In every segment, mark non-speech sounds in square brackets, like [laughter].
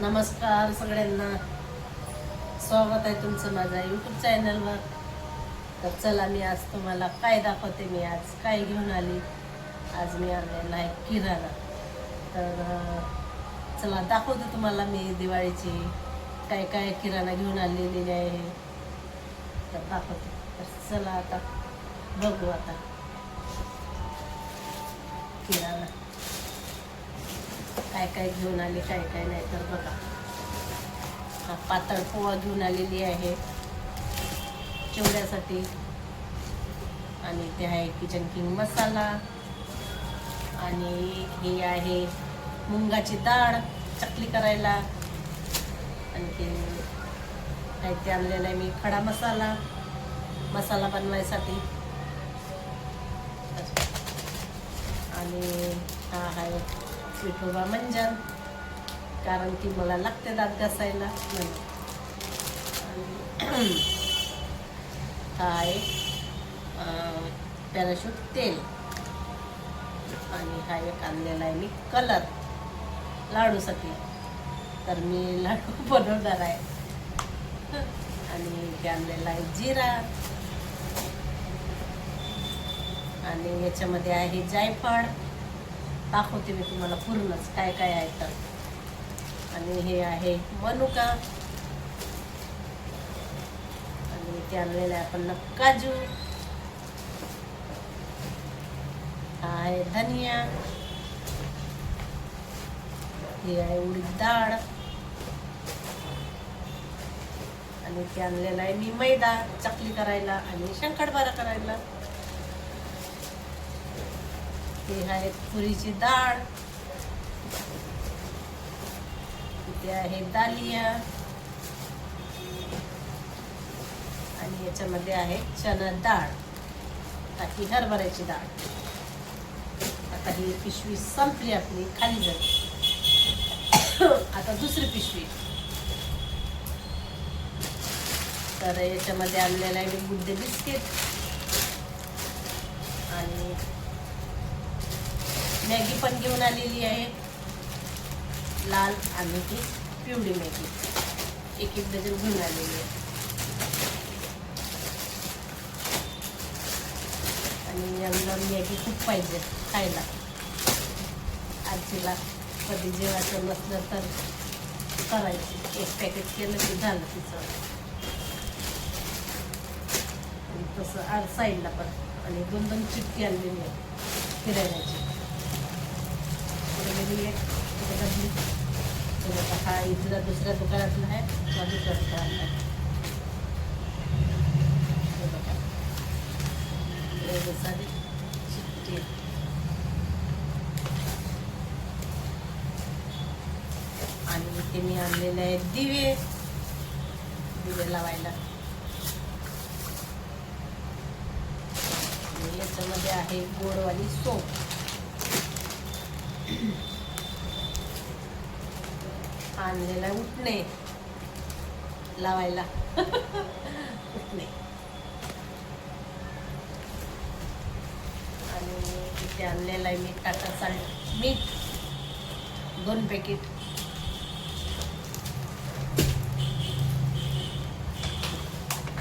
नमस्कार सगळ्यांना. स्वागत आहे तुमचं माझ्या यूट्यूब चॅनलवर तर चला मी आज तुम्हाला काय दाखवते मी आज? काय घेऊन आली? आज मी आणलेला आहे किराणा. तर चला दाखवते तुम्हाला मी दिवाळीची काय काय किराणा घेऊन आलेली आहे. तर दाखवते. तर चला आता बघू आता. काय काय घेऊन आले काय काय नाही तर बघा. हा पातळ पोहा घेऊन आलेली आहे. चिवड्यासाठी. आणि ते आहे किचन किंग मसाला. आणि हे आहे मुंगाची डाळ चकली करायला. आणखी काय ते आणलेलं आहे मी खडा मसाला. मसाला बनवायसाठी. आणि हा आहे विठोबा मंजन म्हणजे. कारण की मला लागते दात घासायला. आणि हा एक पॅराशूट तेल. आणि हा एक आणलेला आहे मी कलर लाडूसाठी तर मी लाडू [laughs] बनवणार आहे. आणि ते आणलेला आहे जिरा. आणि याच्यामध्ये आहे जायफळ. दाखवते मी तुम्हाला पूर्णच काय काय आहे तर. आणि हे आहे मनुका. आणि ते आणलेलं आहे आपण काजू हा आहे धनिया. हे आहे उडीद डाळ. आणि ते आणलेलं आहे मी मैदा चकली करायला आणि शंकरपारा करायला. ते आहे पुरीची डाळ. इथे आहे दालिया. आणि याच्यामध्ये आहे चना डाळ. बाकी हरभऱ्याची डाळ. आता ही पिशवी संपली आपली खाली झाली आता दुसरी पिशवी. तर याच्यामध्ये आणलेलं आहे मी गुड्डे बिस्किट. आणि मॅगी पण घेऊन आलेली आहे. लाल आणि ती पिवळी मॅगी. एक एक डझन घेऊन आलेली आहे. आणि यांना मॅगी खूप पाहिजे खायला. आजीला कधी जेवायचं नसलं तर करायची. एक पॅकेट केलं की झालं तिचं. आणि तसं आर साईडला पण. आणि दोन दोन चिटकी आणलेली आहे फिरायची वेगळी आहे इथे हा इथला दुसऱ्या दुकानातला आहे किंवा दुसऱ्या दुकानातला आहे आणि इथे मी आणलेले आहे दिवे। दिवे लावायला याच्यामध्ये आहे गोडवाली सोप। आणलेला उठणे लावायला उठणे आणि इथे आणलेला आहे मीठ टाटा साल्ट मीठ दोन पॅकेट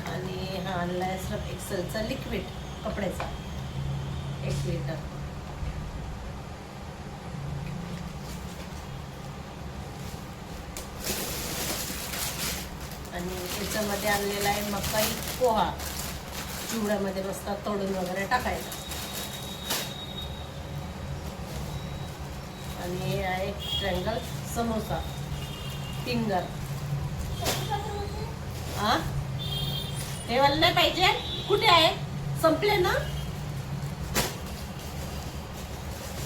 आणि हा आणला आहे सर्फ एक्सेलचा लिक्विड कपड्याचा एक लिटर आणि आणलेला आहे मकाई पोहा. चिवड्यामध्ये मस्त तळून वगैरे टाकायचा. आणि हे आहे ट्रँगल समोसा. फिंगर. हा हे वाला नाही पाहिजे? कुठे आहे? संपले ना?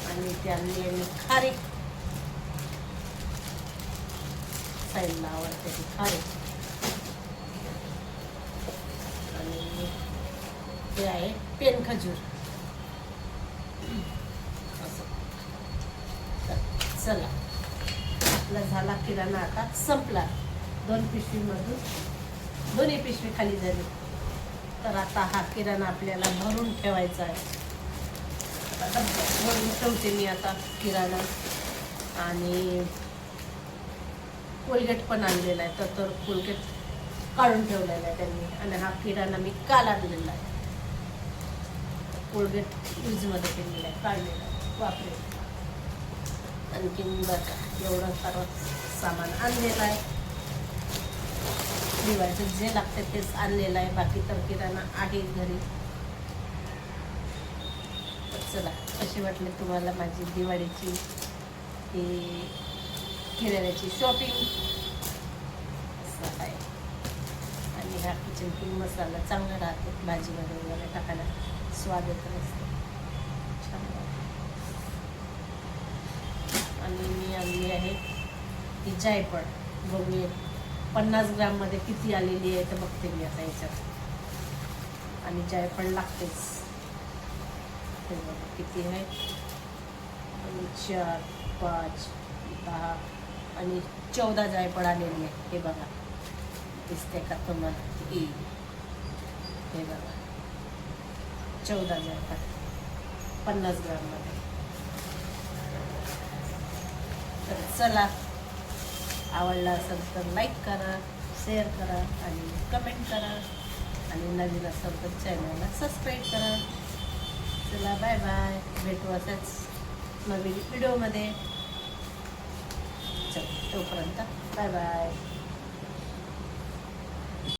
आणि ते आणली आहे मी खारीक साईडला आवडते ती खारीक आणि ते आहे पेन खजूर. तर चला. आपला झाला किराणा आता संपला. दोन पिशवीमधून दोन्ही पिशवी खाली झाली. तर आता हा किराणा आपल्याला भरून ठेवायचा आहे. आता भरून ठेवते मी आता किराणा. आणि कोलगेट पण आणलेला आहे. तर तर कोलगेट काढून ठेवलेला आहे त्यांनी. आणि हा किराणा मी काल आणलेला आहे. कोलगेट यूजमध्ये केलेलं आहे काढलेलं आहे वापरेल आणखीन बघा एवढं सर्व सामान आणलेलं आहे. दिवाळीचं जे लागते तेच आणलेलं आहे बाकी तर किराणा आहे घरी. चला कशी वाटली तुम्हाला माझी दिवाळीची ही किराण्याची शॉपिंग असं आहे. आणि हा किचन किंग मसाला चांगला राहतो भाजीमध्ये वगैरे टाकायला. स्वाद येत छान आणि मी आणली आहे ती जायफळ. बघूया. पन्नास ग्राममध्ये किती आलेली आहे तर बघते मी आता याच्यात. आणि जायफळ लागतेच. हे बघा किती आहे. आणि चार पाच दहा आणि चौदा जायफळ आलेली आहे. हे बघा. दिसते का तुम्हाला? ई हे बघा. चौदा हजार पन्नास ग्राममध्ये तर चला आवडला असेल तर लाईक करा शेअर करा आणि कमेंट करा. आणि नवीन असेल तर चॅनलला सबस्क्राईब करा. चला बाय बाय भेटू असंच नवीन व्हिडिओमध्ये चल तोपर्यंत बाय बाय